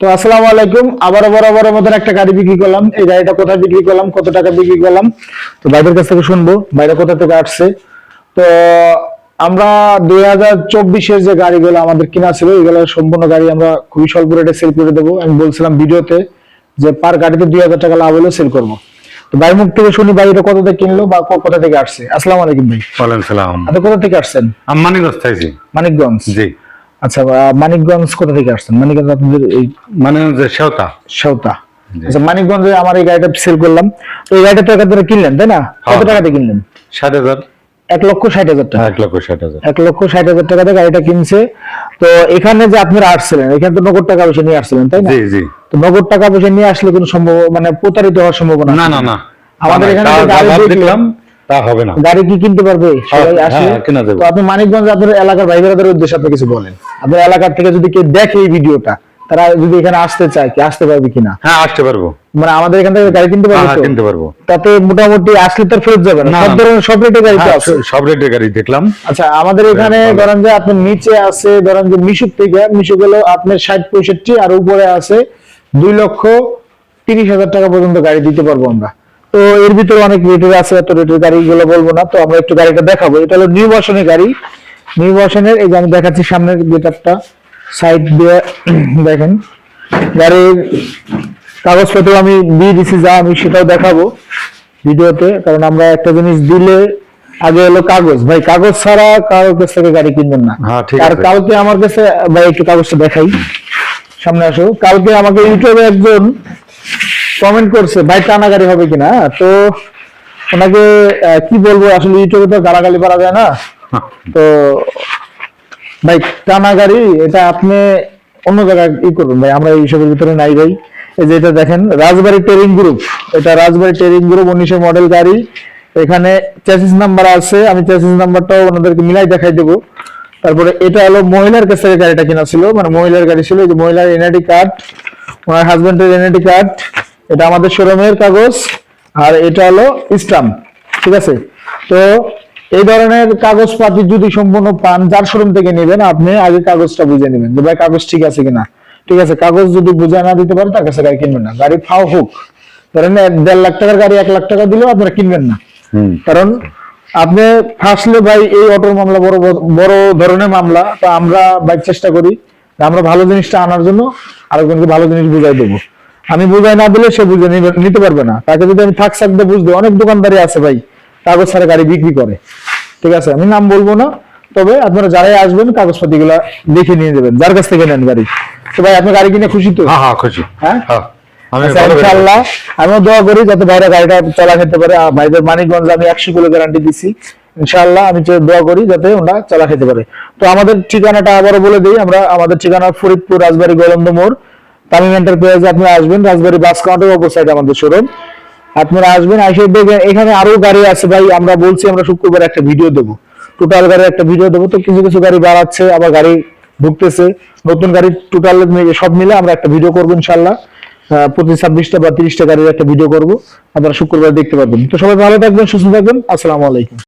তো আসসালামু আলাইকুম। আবার বরাবর মতন একটা গাড়ি বিক্রি করলাম। এই গাড়িটা কোথায় বিক্রি করলাম কত টাকা বিক্রি করলাম তো ভাইদের কাছ থেকে শুনব। ভাইরা কোথা থেকে আসছে? তো আমরা দুই হাজার চব্বিশের যে গাড়িগুলো আমাদের কিনা ছিল এগুলো সম্পূর্ণ গাড়ি আমরা খুবই স্বল্প রেটে সেল করে দেবো। আমি বলছিলাম ভিডিওতে যে পার গাড়িতে দুই হাজার টাকা লাভ হলে সেল করব। তো ভাই মুখ থেকে শুনি ভাই এটা কত থেকে কিনলো বা কোথা থেকে আসছে? আসসালামু আলাইকুম ভাই। ওয়ালাইকুম সালাম। আপনি কোথা থেকে আসছেন? আমি মানিকগঞ্জ মানিকগঞ্জ। জি। আচ্ছা মানিকগঞ্জ কোথা থেকে আসছেন? মানিকগঞ্জ আপনাদের এই মানিকগঞ্জ সেওতা আচ্ছা মানিকগঞ্জে আমার এই গাড়িটা সেল করলাম। তো এই গাড়িটা তো কিনলেন তাই না? কত হ্যাঁ। টাকাতে কিনলেন? ষাট হাজার। এক লক্ষ ষাট হাজার টাকা। এক লক্ষ ষাট হাজার। এক লক্ষ ষাট হাজার টাকাতে গাড়িটা কিনছে। তো এখানে যে আপনারা আসছিলেন এখানে তো নগদ টাকা পয়সা নিয়ে আসছিলেন তাই না? জি জি। তো নগদ টাকা পয়সা নিয়ে আসলে কোনো সম্ভব মানে প্রতারিত হওয়ার সম্ভাবনা না না না। আমাদের এখানে দেখলাম তা হবে না। গাড়ি কি কিনতে পারবে? সবাই হ্যাঁ, আসলে হ্যাঁ, যাবে। তো আপনি মানিকগঞ্জ আপনার এলাকার ভাই উদ্দেশ্যে আপনি কিছু বলেন। আপনার এলাকার থেকে যদি কেউ দেখে এই ভিডিওটা তারা যদি এখানে আসতে চায় কি আসতে পারবে কিনা? হ্যাঁ আসতে পারব। মানে আমাদের এখান থেকে গাড়ি কিনতে হ্যাঁ পারবে হ্যাঁ, কিনতে পারব। তাতে মোটামুটি আসলে তো ফেরত যাবে না। সব। ধরনের সব রেটের গাড়ি তো হ্যাঁ, আছে। সব গাড়ি দেখলাম। আচ্ছা আমাদের এখানে। ধরেন যে আপনার নিচে আছে ধরেন যে মিশুক থেকে মিশুক হলো আপনার ষাট পঁয়ষট্টি আর উপরে আছে দুই লক্ষ তিরিশ হাজার টাকা পর্যন্ত গাড়ি দিতে পারব আমরা। তো এর ভিতরে অনেক রেটের আছে এত রেটের গাড়িগুলো বলব না তো আমরা একটু গাড়িটা দেখাবো। এটা হলো নিউ ভার্সনের গাড়ি। নিউ ভার্সনের এই যে আমি দেখাচ্ছি সামনের গেটআপটা সাইড দিয়ে দেখেন। গাড়ির কাগজপত্র আমি দিয়ে দিছি যা আমি সেটাও দেখাবো ভিডিওতে কারণ আমরা একটা জিনিস দিলে আগে হলো কাগজ। ভাই কাগজ ছাড়া কারোর কাছ থেকে গাড়ি কিনবেন না। হ্যাঁ, ঠিক আর। কালকে আমার কাছে ভাই একটু কাগজটা দেখাই। সামনে আসো। কালকে আমাকে ইউটিউবে একজন কমেন্ট করছে, ভাই টানাগাড়ি হবে কিনা? তো ওনাকে কি বলব, আসলে ইউটিউবে তো গালাগালি পারা যায় না। তো ভাই টানা গাড়ি এটা আপনি অন্য জায়গায় ই করবেন ভাই, আমরা এইসবের ভিতরে নাই ভাই। এই যে এটা দেখেন, রাজবাড়ি টেরিং গ্রুপ। এটা রাজবাড়ি টেরিং গ্রুপ উনিশের মডেল গাড়ি। এখানে চ্যাসিস নাম্বার আছে, আমি চ্যাসিস নাম্বারটাও ওনাদেরকে মিলাই দেখাই দেবো। তারপরে এটা হলো মহিলার কাছ থেকে গাড়িটা কেনা ছিল মানে মহিলার গাড়ি ছিল যে মহিলার এনআইডি কার্ড ওনার হাজবেন্ডের এনআইডি কার্ড এটা আমাদের শোরুমের কাগজ আর এটা হলো স্টাম্প ঠিক আছে? তো এই ধরনের কাগজপাতি যদি সম্পূর্ণ পান যার শোরুম থেকে নেবেন আপনি আগে কাগজটা বুঝে নেবেন যে ভাই কাগজ ঠিক আছে কিনা। ঠিক আছে কাগজ যদি বুঝে না দিতে পারেন তার কাছে গাড়ি কিনবেন না। গাড়ি ফাও হোক। ধরেন দেড় লাখ টাকার গাড়ি এক লাখ টাকা দিলেও আপনারা কিনবেন না। কারণ আপনি ফাঁসলে ভাই এই অটোর মামলা বড় বড় ধরনের মামলা তো আমরা বাইক চেষ্টা করি আমরা ভালো জিনিসটা আনার জন্য আরেকজনকে ভালো জিনিস বুঝাই দেবো। আমি বুঝাই না দিলে সে বুঝে নিতে পারবে না। তাকে যদি আমি থাক থাকতে বুঝতে অনেক দোকানদারি আছে ভাই কাগজ ছাড়া গাড়ি বিক্রি করে। ঠিক আছে? আমি নাম বলব না তবে আপনারা যারাই আসবেন কাগজপাতি গুলা দেখে নিয়ে যাবেন যার কাছ থেকে নেন গাড়ি। তো ভাই আপনার গাড়ি কিনে খুশি তো? হ্যাঁ হ্যাঁ খুশি। হ্যাঁ? হ্যাঁ আচ্ছা, আমিও দোয়া করি যাতে ভাইরা গাড়িটা চালা খেতে পারে। ভাইদের মানিকগঞ্জ আমি একশো কিলো গ্যারান্টি দিচ্ছি ইনশাআল্লাহ আমি দোয়া করি যাতে ওরা চালা খেতে পারে। তো আমাদের ঠিকানাটা আবারও বলে দিই আমরা আমাদের ঠিকানা ফরিদপুর রাজবাড়ি গোলন্দ মোড়। তামিম এন্টারপ্রাইজে আপনারা আসবেন, রাজবাড়ী বাস কাউন্টার অপর সাইড আমাদের শোরুম আপনারা আসবেন, এসে দেখবেন এখানে আরও গাড়ি আছে ভাই, আমরা বলছি আমরা শুক্রবার একটা ভিডিও দেবো। টোটাল গাড়ির একটা ভিডিও দেবো, তো কিছু কিছু গাড়ি বাড়াচ্ছে, আবার গাড়ি ঢুকতেছে। নতুন গাড়ি টোটাল সব মিলে আমরা একটা ভিডিও করব ইনশাল্লাহ প্রতি ছাব্বিশটা বা তিরিশটা গাড়ির একটা ভিডিও করব। আপনারা শুক্রবার দেখতে পারবেন। তো সবাই ভালো থাকবেন, সুস্থ থাকবেন। আসসালামু আলাইকুম।